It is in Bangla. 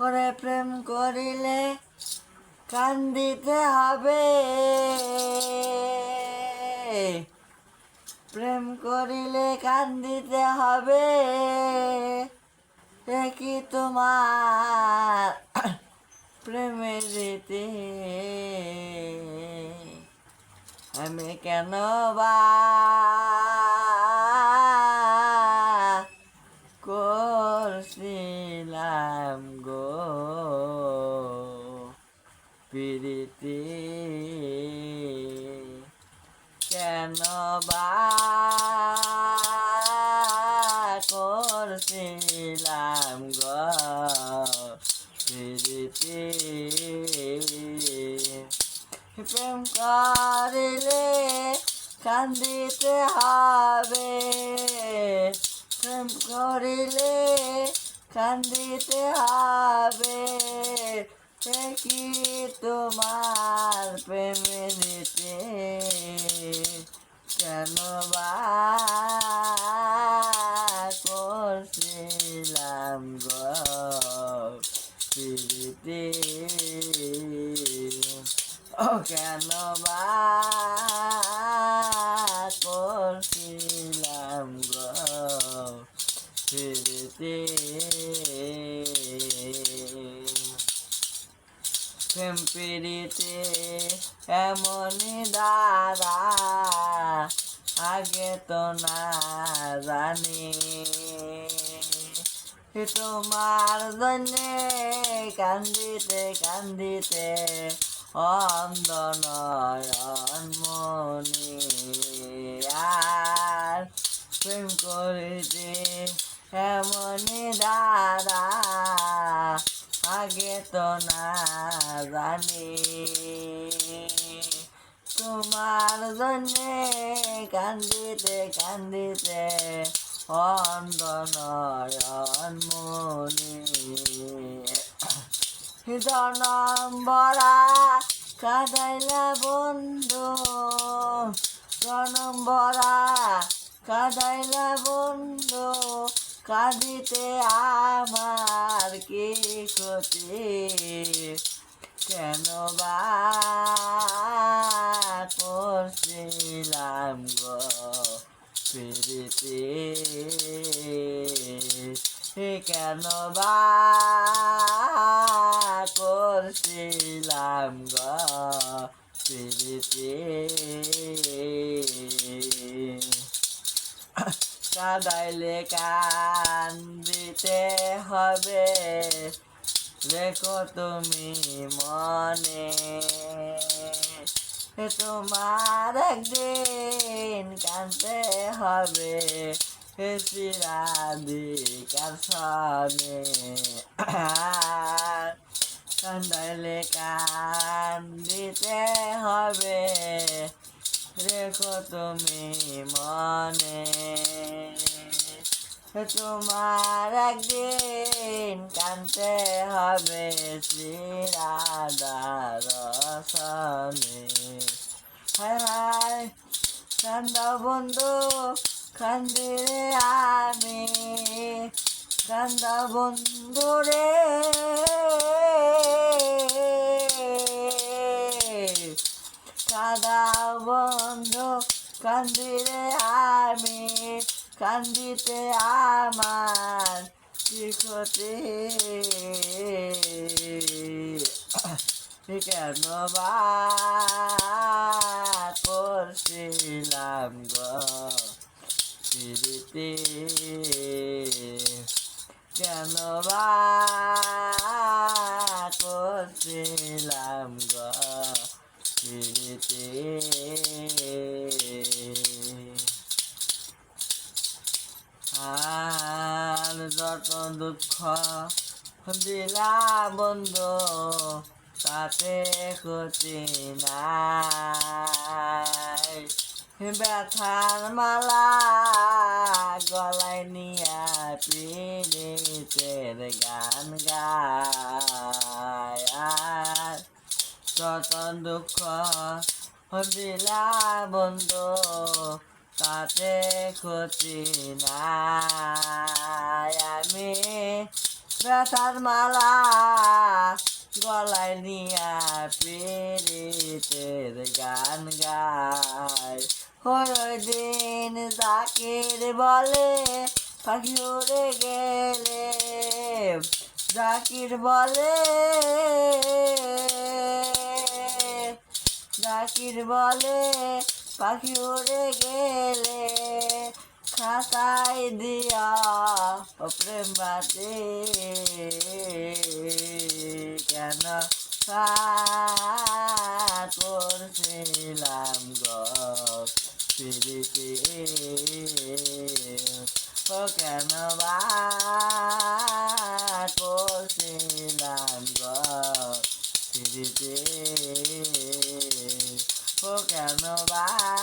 ওরে প্রেম করিলে কান্দিতে হবে। প্রেম করিলে কান্দিতে হবে। কি তোমার প্রেমের রীতি? আমি কেন বা কেন বা করছিলাম গো প্রীতি প্রেম করিলে কান্দিতে হবে। প্রেম করিলে কান্দিতে হবে। কি তোমার প্রেমে দিতে কেন করছিলাম গো প্রীতি? ও কেন করছিলাম গো প্রেম এমনই দাদা, আগে তো না জানি। তোমার জন্যে কান্দিতে কান্দিতে অন্ধ নয়ন মনি আর প্রেম দাদা আগে তো না জানি। তোমার জন্যে কান্দিতে কান্দিতে অন্ধ জনম বরা কাদাইলা বন্ধু। জনম বরা কাদাইলা বন্ধু। কাঁদিতে আমার কি কেন বা করছিলাম গো প্রীতি? কেন বা করছিলাম গো প্রীতি? কাদাইলে কান্দিতে হবে। দেখো তুমি মনে। তোমার একদিন কানতে হবে। শিরাধিকার সনে। কান্দাইলে কান্দিতে হবে। রেখো তুমি মনে। তোমার একদিন কানতে হবে শ্রীরাধার সনে। হায় হায় কান্দ বন্ধু কান্দিরে আমি। কান্দ বন্ধু রে। কান্দিতে আমার ক্ষতি? কেন বা করছিলাম গো প্রীতি কেন বা করছিলাম গো প্রীতি যত দুঃখ দিলা বন্ধু, তাতে ক্ষতি নাই। ব্যথার মালা গলায় নিয়া পীড়িতের গান গায়। যত দুঃখ দিলা বন্ধু, তাতে ক্ষতি নাই। ব্যথার মালা গলায় নিয়া পেরিতের গান গায়। ওই দিন জাকির বলে পাখি উড়ে গেলে। জাকির বলে জাকির বলে পাখি উড়ে গেলে। খাতায় দিয়া প্রেম বাতে কেন করছিলাম গো? ফিরিতে ও কেন বা করছিলাম গো? ফিরিতে ও কেন বা